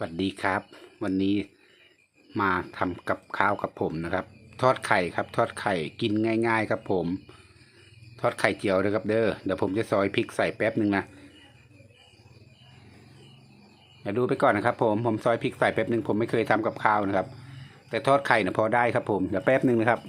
สวัสดีครับ วันนี้มาทำกับข้าวกับผมนะครับ ทอดไข่ครับ ทอดไข่กินง่าย ๆ ครับผม ทอดไข่เจียวเลยครับ เด้อเดี๋ยวผมจะซอยพริกใส่แป๊บหนึ่งนะเดี๋ยวดูไปก่อนนะครับ ผมผมซอยพริกใส่แป๊บหนึ่งผมไม่เคยทำกับข้าวนะครับ แต่ทอดไข่นะพอได้ครับผมเดี๋ยวแป๊บหนึ่งนะครับ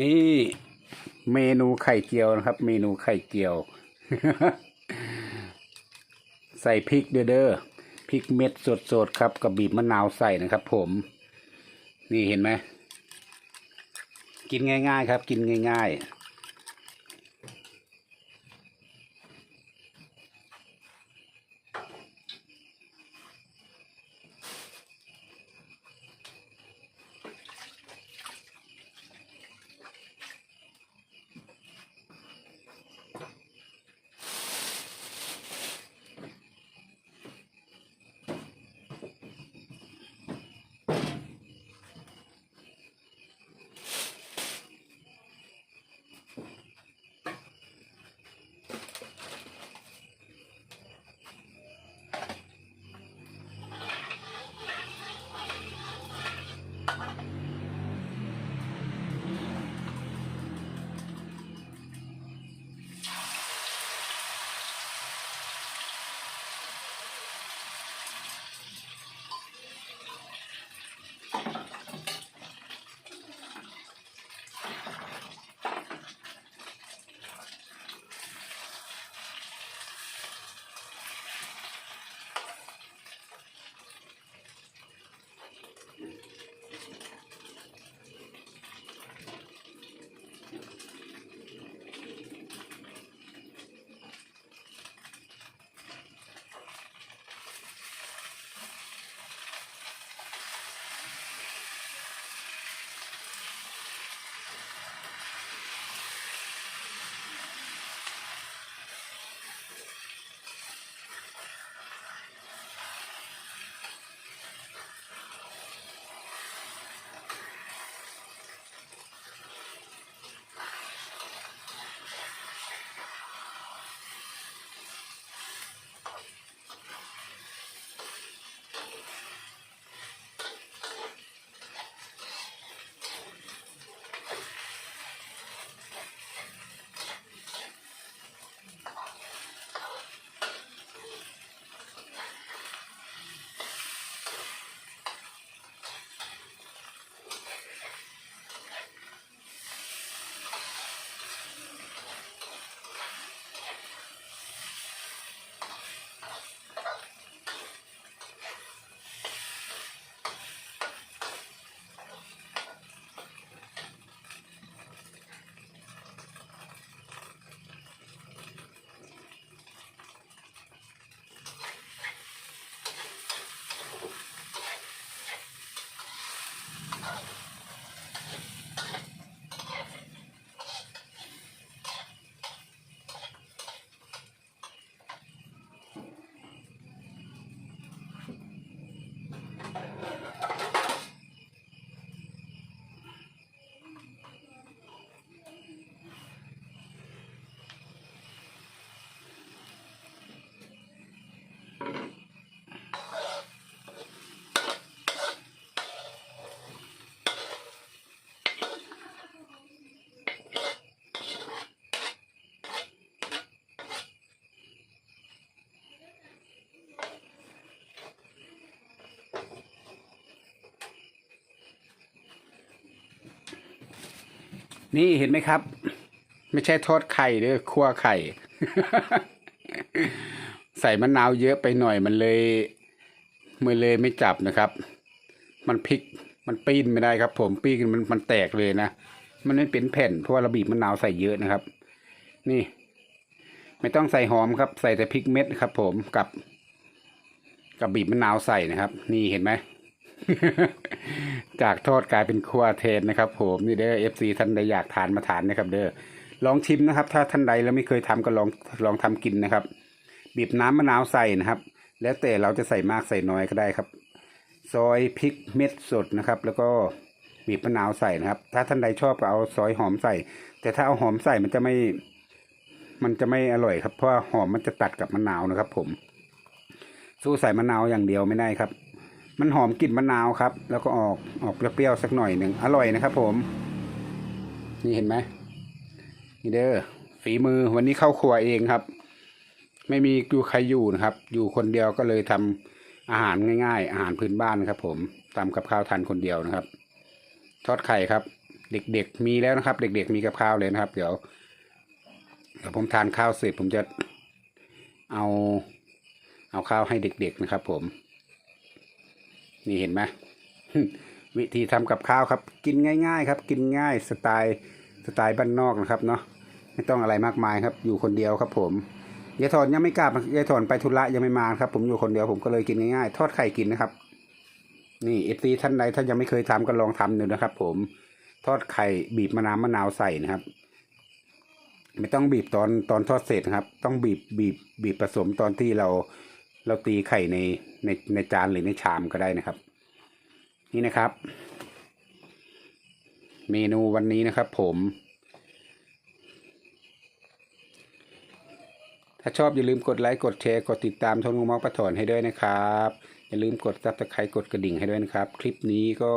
นี่เมนูไข่เจียวนะครับ เมนูไข่เจียว ใส่พริกเด้อเด้อพริกเม็ดสดๆครับกับบีบมะนาวใส่นะครับ ผม นี่เห็นไหมกินง่าย ๆ ครับ กินง่าย ๆ นี่เห็นไหมครับ ไม่ใช่ทอดไข่เด้อคั่วไข่ ใส่มะนาวเยอะไปหน่อยมันเลยมันเลยไม่จับนะครับ มันพลิกมันปีนไม่ได้ครับ ผมปีนมันมันแตกเลยนะมันไม่เป็นแผ่นเพราะว่าเราบีบมะนาวใส่เยอะนะครับ นี่ ไม่ต้องใส่หอมครับ ใส่แต่พริกเม็ดครับ ผมกับ กับบีบมะนาวใส่นะครับ นี่เห็นไหม จากทอดกลายเป็นครัวเทนนะครับ ผมนี่เด้อเอฟซีท่านใดอยากทานมาทานนะครับ เด้อลองชิมนะครับ ถ้าท่านใดแล้วไม่เคยทำก็ลองลองทำกินนะครับ บีบน้ำมะนาวใส่นะครับ แล้วแต่เราจะใส่มากใส่น้อยก็ได้ครับ ซอยพริกเม็ดสดนะครับ แล้วก็บีบมะนาวใส่นะครับ ถ้าท่านใดชอบก็เอาซอยหอมใส่ แต่ถ้าเอาหอมใส่มันจะไม่ มันจะไม่อร่อยครับ เพราะหอมมันจะตัดกับมะนาวนะครับ ผม สู้ใส่มะนาวอย่างเดียวไม่ได้ครับ มันหอมกลิ่นมะนาวครับ แล้วก็ออกออกเปรี้ยวๆสักหน่อยหนึ่งอร่อยนะครับ ผม นี่เห็นไหมนี่เด้อฝีมือวันนี้เข้าครัวเองครับ ไม่มีอยู่ใครอยู่นะครับ อยู่คนเดียวก็เลยทำอาหารง่าย ๆ อาหารพื้นบ้านครับ ผมทำกับข้าวทานคนเดียวนะครับ ทอดไข่ครับ เด็กๆมีแล้วนะครับ เด็ก ๆ มีกับข้าวเลยนะครับ เดี๋ยวเดี๋ยวผมทานข้าวเสร็จผมจะเอาเอาข้าวให้เด็ก ๆนะครับ ผม นี่เห็นไหมวิธีทำกับข้าวครับ กินง่าย ๆ ครับ กินง่ายสไตล์สไตล์บ้านนอกนะครับเนาะไม่ต้องอะไรมากมายครับ อยู่คนเดียวครับ ผมยายถอนยังไม่กลับยายถอนไปธุระยังไม่มาครับ ผมอยู่คนเดียวผมก็เลยกินง่ายๆทอดไข่กินนะครับ นี่เอฟซีท่านใดถ้านยังไม่เคยทำก็ลองทำดูนะครับ ผมทอดไข่บีบมะนาวมะนาวใส่นะครับ ไม่ต้องบีบตอนตอนทอดเสร็จนะครับ ต้องบีบบีบบีบผสมตอนที่เรา เราตีไข่ในในในจานหรือในชามก็ได้นะครับ นี่นะครับ เมนูวันนี้นะครับ ผม ถ้าชอบอย่าลืมกดไลค์กดแชร์กดติดตามทนงมอกประถอนให้ด้วยนะครับ อย่าลืมกดซับสไครต์กดกระดิ่งให้ด้วยนะครับ คลิปนี้ก็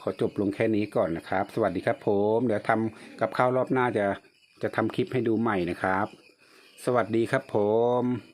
ขอจบลงแค่นี้ก่อนนะครับ สวัสดีครับผม เดี๋ยวทำกับข้าวรอบหน้าจะจะทำคลิปให้ดูใหม่นะครับ สวัสดีครับผม